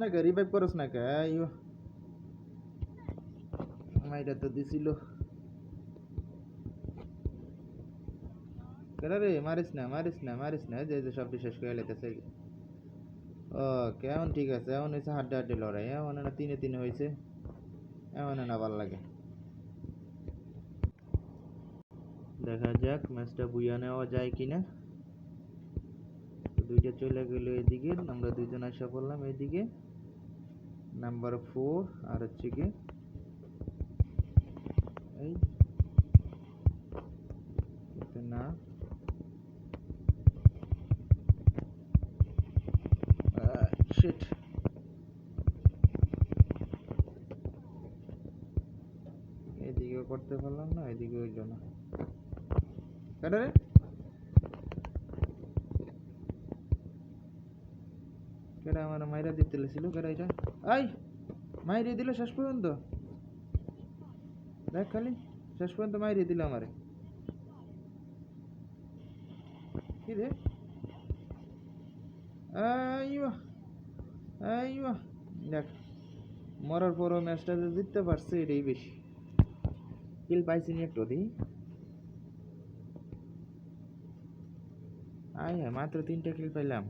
না কে রিভাইভ করস না কে? আইও তো দিছিল। কেডা রে? মারিস না মারিস না মারিস না। যে যে সব শেষ করে লেতেছে ও কেমন ঠিক আছে। এমন হয়েছে হাড্ডা হাড্ডি লড়াই। এমন না তিনে তিনে হয়েছে এমন না ভালো লাগে। দেখা যাক ম্যাচটা বুইয়া নেওয়া যায় কিনা। দুইটা চলে গেল এদিকে। আমরা দুইজন আসা পড়লাম এদিকে। নাম্বার ফোর আর হচ্ছে কি? এই। না। এদিকেও করতে পারলাম না এদিকে হইল না। কেডা রে? আমার মাইরা দিতে ছিল কেডা এটা? আই মাইরে দিল শেষ পর্যন্ত। দেখ খালি, শেষ পর্যন্ত মাইরে দিল আমারে। কি রে? দেখ, মরার পরও ম্যাচটা যে জিততে পারছে এটাই বেশি। কিল পাইছি নি একটু দি আয় মাত্র তিনটা কিল পাইলাম।